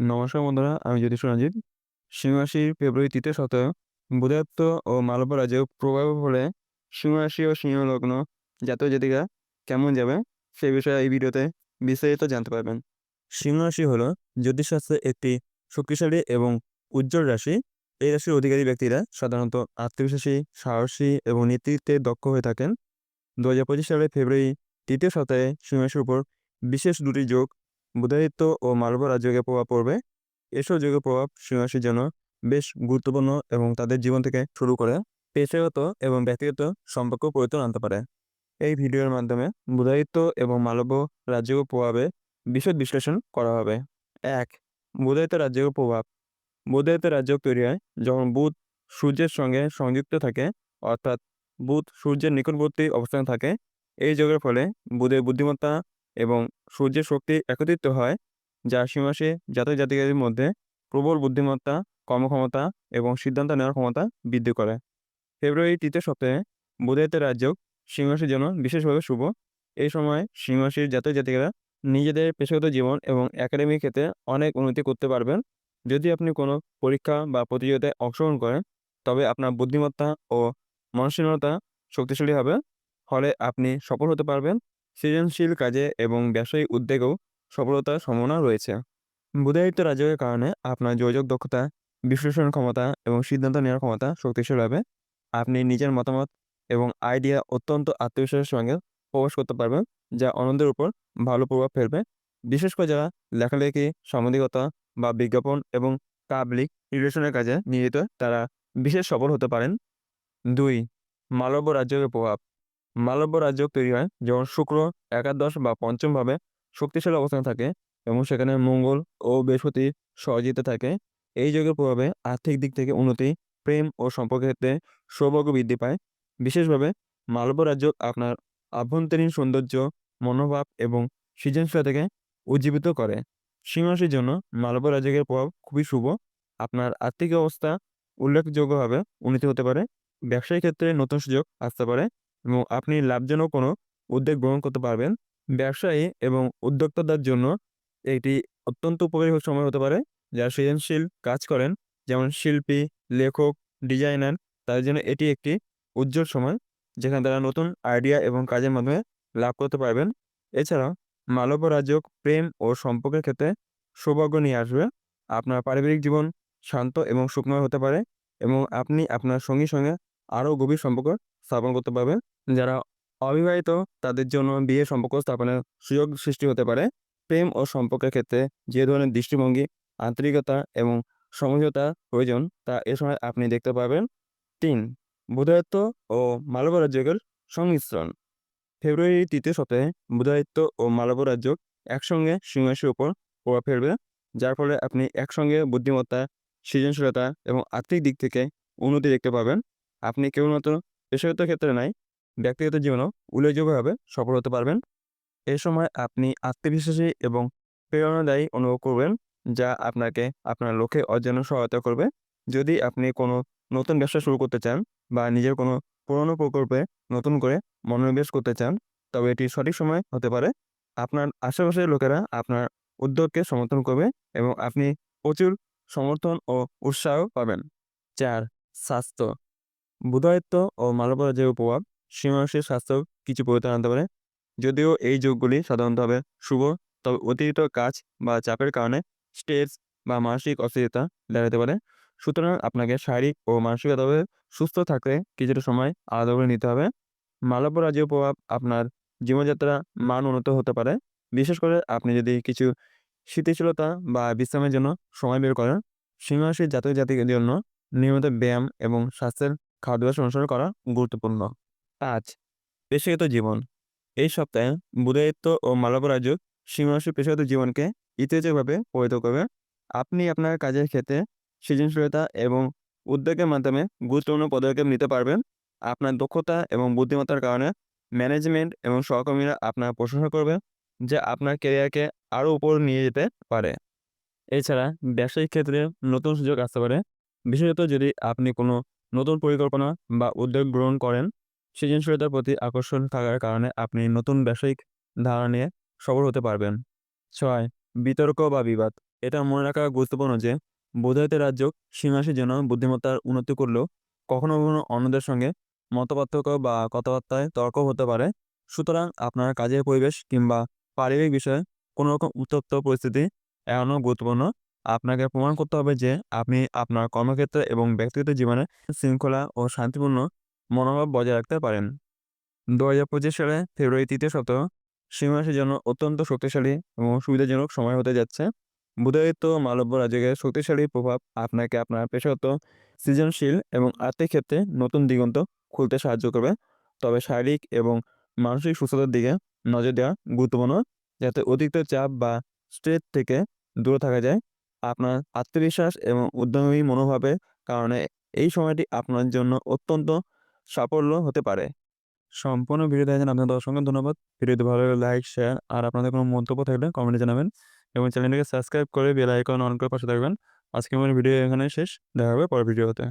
নমস্কার বন্ধুরা, আমি জ্যোতিষ রঞ্জিত। সিংহ রাশির ফেব্রুয়ারি তৃতীয় সপ্তাহে বুধায়ত্ত ও মালব্য রাজ্যের প্রভাবের ফলে সিংহ রাশি ও সিংহ লগ্ন জাতক জাতিকা কেমন যাবে সে বিষয়ে এই ভিডিওতে বিস্তারিত জানতে পারবেন। সিংহ রাশি হলো জ্যোতিষশাস্ত্রের একটি শক্তিশালী এবং উজ্জ্বল রাশি। এই রাশির অধিকারী ব্যক্তিরা সাধারণত আত্মবিশ্বাসী, সাহসী এবং নেতৃত্বে দক্ষ হয়ে থাকেন। দু হাজার পঁচিশ সালের ফেব্রুয়ারি তৃতীয় সপ্তাহে সিংহ রাশির উপর বিশেষ দুটি যোগ বুধাদিত্য ও মালব রাজযোগের প্রভাব পড়বে। এসব যোগের প্রভাব সিংহাসীর জন্য বেশ গুরুত্বপূর্ণ এবং তাদের জীবন থেকে শুরু করে পেশাগত এবং ব্যক্তিগত সম্পর্ক পরিবর্তন আনতে পারে। এই ভিডিওর মাধ্যমে বুধাদিত্য এবং মালব্য রাজযোগের প্রভাবে বিশদ বিশ্লেষণ করা হবে। এক, বুধাদিত্য রাজযোগের প্রভাব। বুধাদিত্য রাজযোগ তৈরি হয় যখন বুধ সূর্যের সঙ্গে সংযুক্ত থাকে, অর্থাৎ বুধ সূর্যের নিকটবর্তী অবস্থানে থাকে। এই যোগের ফলে বুধের বুদ্ধিমত্তা এবং সূর্যের শক্তি একত্রিত হয়, যা সীমাসে জাতক জাতিকাদের মধ্যে প্রবল বুদ্ধিমত্তা, কর্মক্ষমতা এবং সিদ্ধান্ত নেওয়ার ক্ষমতা বৃদ্ধি করে। ফেব্রুয়ারি তৃতীয় সপ্তাহে বুধায়িত্বের রাজ্য সিংহাসের জন্য বিশেষভাবে শুভ। এই সময় সিংহাসীর জাতীয় জাতিকারা নিজেদের পেশাগত জীবন এবং একাডেমিক ক্ষেত্রে অনেক উন্নতি করতে পারবেন। যদি আপনি কোনো পরীক্ষা বা প্রতিযোগিতায় অংশগ্রহণ করেন, তবে আপনার বুদ্ধিমত্তা ও মনসীনতা শক্তিশালী হবে। ফলে আপনি সফল হতে পারবেন। সৃজনশীল কাজে এবং ব্যবসায়িক উদ্যোগেও সফলতার সম্ভাবনা রয়েছে। বুধায়িত্ব রাজকের কারণে আপনার যোগাযোগ দক্ষতা, বিশ্লেষণ ক্ষমতা এবং সিদ্ধান্ত নেওয়ার ক্ষমতা শক্তিশালী হবে। আপনি নিজের মতামত এবং আইডিয়া অত্যন্ত আত্মবিশ্বাসের সঙ্গে প্রকাশ করতে পারবেন, যা অন্যদের উপর ভালো প্রভাব ফেলবে। বিশেষ করে যারা লেখালেখি সাংবাদিকতা বা বিজ্ঞাপন এবং পাবলিক রিলেশনের কাজে নিয়োজিত, তারা বিশেষ সফল হতে পারেন। দুই, মালব্য রাজ্যের প্রভাব। মালব্য রাজ্য তৈরি হয় যখন শুক্র একাদশ বা পঞ্চমভাবে শক্তিশালী অবস্থানে থাকে এবং সেখানে মঙ্গল ও বৃহস্পতি সহযোগিতা থাকে। এই যোগের প্রভাবে আর্থিক দিক থেকে উন্নতি, প্রেম ও সম্পর্কের ক্ষেত্রে সৌভাগ্য বৃদ্ধি পায়। বিশেষভাবে মালব্য রাজ্য আপনার আভ্যন্তরীণ সৌন্দর্য, মনোভাব এবং সৃজনশীলতাকে উজ্জীবিত করে। সিংহাসীর জন্য মালব্য রাজ্যের প্রভাব খুবই শুভ। আপনার আর্থিক অবস্থা উল্লেখযোগ্যভাবে উন্নতি হতে পারে। ব্যবসায়িক ক্ষেত্রে নতুন সুযোগ আসতে পারে। এবং আপনি লাভজনক কোনো উদ্যোগ গ্রহণ করতে পারবেন। ব্যবসায়ী এবং উদ্যোক্তাদের জন্য এটি অত্যন্ত উপকারী সময় হতে পারে। যারা সৃজনশীল কাজ করেন, যেমন শিল্পী, লেখক, ডিজাইনার, তাদের জন্য এটি একটি উজ্জ্বল সময়, যেখানে তারা নতুন আইডিয়া এবং কাজের মাধ্যমে লাভ করতে পারবেন। এছাড়া মালব্য রাজ্য প্রেম ও সম্পর্কের ক্ষেত্রে সৌভাগ্য নিয়ে আসবে। আপনার পারিবারিক জীবন শান্ত এবং সুখময় হতে পারে এবং আপনি আপনার সঙ্গী সঙ্গে আরও গভীর সম্পর্ক স্থাপন করতে পারবেন যারা অবিবাহিত, তাদের জন্য বিয়ে সম্পর্ক স্থাপনের সুযোগ সৃষ্টি হতে পারে। প্রেম ও সম্পর্কের ক্ষেত্রে যে ধরনের দৃষ্টিভঙ্গি, আন্তরিকতা এবং সমঝোতা প্রয়োজন, তা এ সময় আপনি দেখতে পাবেন তিন, বুধায়ত্ব ও মালব রাজ্যের সংমিশ্রণ। ফেব্রুয়ারি তৃতীয় সপ্তাহে বুধায়িত্ব ও মালব রাজ্য একসঙ্গে সিংহাসের উপর প্রভাব ফেলবে, যার ফলে আপনি একসঙ্গে বুদ্ধিমত্তা, সৃজনশীলতা এবং আর্থিক দিক থেকে উন্নতি দেখতে পাবেন। আপনি কেবলমাত্র পেশাগত ক্ষেত্রে নয় ব্যক্তিগত জীবনেও উল্লেখযোগ্যভাবে সফল হতে পারবেন। এ সময় আপনি আত্মবিশ্বাসী এবং প্রেরণাদায়ী অনুভব করবেন, যা আপনাকে আপনার লক্ষ্যে অর্জনে সহায়তা করবে। যদি আপনি কোনো নতুন ব্যবসা শুরু করতে চান বা নিজের কোনো পুরনো প্রকল্পে নতুন করে মনোনিবেশ করতে চান, তবে এটি সঠিক সময় হতে পারে। আপনার আশেপাশের লোকেরা আপনার উদ্যোগকে সমর্থন করবে এবং আপনি প্রচুর সমর্থন ও উৎসাহ পাবেন। চার, স্বাস্থ্য। বুধায়িত্ব ও মানবরাজ্যের প্রভাব সীমাংশের স্বাস্থ্য কিছু পরিবর্তন আনতে পারে। যদিও এই যোগগুলি সাধারণতভাবে শুভ, তবে অতিরিক্ত কাজ বা চাপের কারণে স্ট্রেস বা মানসিক অস্থিরতা দাঁড়াতে পারে। সুতরাং আপনাকে শারীরিক ও মানসিকভাবে সুস্থ থাকতে কিছুটা সময় আলাদা করে নিতে হবে। মালব্য রাজ্যের প্রভাব আপনার জীবনযাত্রা মান উন্নত হতে পারে। বিশেষ করে আপনি যদি কিছু স্থিতিশীলতা বা বিশ্রামের জন্য সময় বের করেন সিংহাসী জাতক জাতির জন্য নিয়মিত ব্যায়াম এবং স্বাস্থ্যের খাদ্যাভ্যাস অনুসরণ করা গুরুত্বপূর্ণ। পাঁচ। পেশাগত জীবন। এই সপ্তাহে বুধায়িত্ব ও মালব রাজ্য সিংহাসী পেশাগত জীবনকে ইতিবাচকভাবে প্রভাবিত করবে। আপনি আপনার কাজের ক্ষেত্রে সৃজনশীলতা এবং উদ্যোগের মাধ্যমে গুরুত্বপূর্ণ পদক্ষেপ নিতে পারবেন। আপনার দক্ষতা এবং বুদ্ধিমত্তার কারণে ম্যানেজমেন্ট এবং সহকর্মীরা আপনার প্রশংসা করবে যা আপনার ক্যারিয়ারকে আরও উপর নিয়ে যেতে পারে। এছাড়া ব্যবসায়িক ক্ষেত্রে নতুন সুযোগ আসতে পারে। বিশেষত যদি আপনি কোনো নতুন পরিকল্পনা বা উদ্যোগ গ্রহণ করেন, সৃজনশীলতার প্রতি আকর্ষণ থাকার কারণে আপনি নতুন ব্যবসায়িক ধারা নিয়ে সফল হতে পারবেন। ছয়, বিতর্ক বা বিবাদ। এটা মনে রাখা গুরুত্বপূর্ণ যে বোধায়িত রাজ্য সিংহাসের জন্য বুদ্ধিমত্তার উন্নতি করলেও কখনো কখনো অন্যদের সঙ্গে মতপার্থক্য বা কথাবার্তায় তর্ক হতে পারে। সুতরাং আপনার কাজের পরিবেশ কিংবা পারিবারিক বিষয়ে কোনো রকম উত্তপ্ত পরিস্থিতি এড়ানো গুরুত্বপূর্ণ। আপনাকে প্রমাণ করতে হবে যে আপনি আপনার কর্মক্ষেত্রে এবং ব্যক্তিগত জীবনে শৃঙ্খলা ও শান্তিপূর্ণ মনোভাব বজায় রাখতে পারেন। দু হাজার পঁচিশ সালে ফেব্রুয়ারি তৃতীয় সপ্তাহ সিংহাসের জন্য অত্যন্ত শক্তিশালী এবং সুবিধাজনক সময় হতে যাচ্ছে। বুধায়িত্ব মালব্য রাজকের শক্তিশালী প্রভাব আপনাকে আপনার পেশাগত, সৃজনশীল এবং আর্থিক ক্ষেত্রে নতুন দিগন্ত খুলতে সাহায্য করবে। তবে শারীরিক এবং মানসিক সুস্থতার দিকে নজর দেওয়া গুরুত্বপূর্ণ, যাতে অতিরিক্ত চাপ বা স্ট্রেস থেকে দূরে থাকা যায়। আপনার আত্মবিশ্বাস এবং উদ্যমী মনোভাবের কারণে এই সময়টি আপনার জন্য অত্যন্ত সাফল্য হতে পারে। সম্পূর্ণ ভিডিও আপনার আপনাদের অসংখ্য ধন্যবাদ। ভিডিওতে ভালো লাগলে লাইক, শেয়ার আর আপনাদের কোনো মন্তব্য থাকলে কমেন্টে জানাবেন এবং চ্যানেলটিকে সাবস্ক্রাইব করে বেল আইকন অন করে পাশে থাকবেন। আজকে আমার ভিডিও এখানে শেষ। দেখা হবে পরের ভিডিওতে।